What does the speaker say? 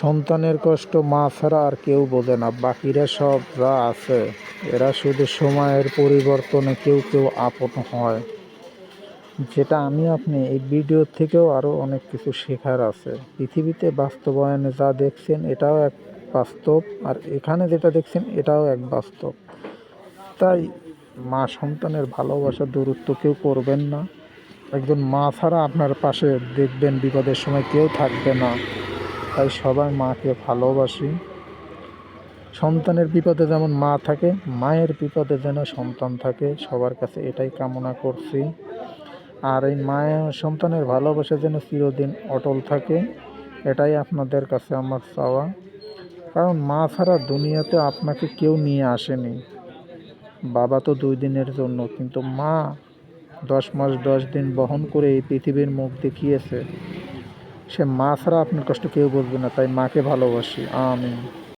সন্তানের কষ্ট মা ছাড়া আর কেউ বোঝে না, বাকিরা সব যা আছে, এরা শুধু সময়ের পরিবর্তনে কেউ কেউ আপন হয়। যেটা আমি আপনি এই ভিডিও থেকেও আরও অনেক কিছু শেখার আছে। পৃথিবীতে বাস্তবায়নে যা দেখছেন, এটাও এক বাস্তব, আর এখানে যেটা দেখছেন, এটাও এক বাস্তব। তাই মা সন্তানের ভালোবাসা দূরত্ব কেউ করবেন না। একজন মা ছাড়া আপনার পাশে দেখবেন বিপদের সময় কেউ থাকবে না। তাই সবাই মাকে ভালোবাসি। সন্তানের বিপদে যেমন মা থাকে, মায়ের বিপদে যেন সন্তান থাকে, সবার কাছে এটাই কামনা করছি। আর এই মায়ের সন্তানের ভালোবাসা যেন চিরদিন অটল থাকে, এটাই আপনাদের কাছে আমার চাওয়া। কারণ মা ছাড়া দুনিয়াতে আপনাকে কেউ নিয়ে আসেনি। বাবা তো দুই দিনের জন্য, কিন্তু মা দশ মাস দশ দিন বহন করে এই পৃথিবীর মুখ দেখিয়েছে। সে মা ছাড়া আপনার কষ্ট কেউ বুঝবে না তাই মাকে ভালোবাসি আমি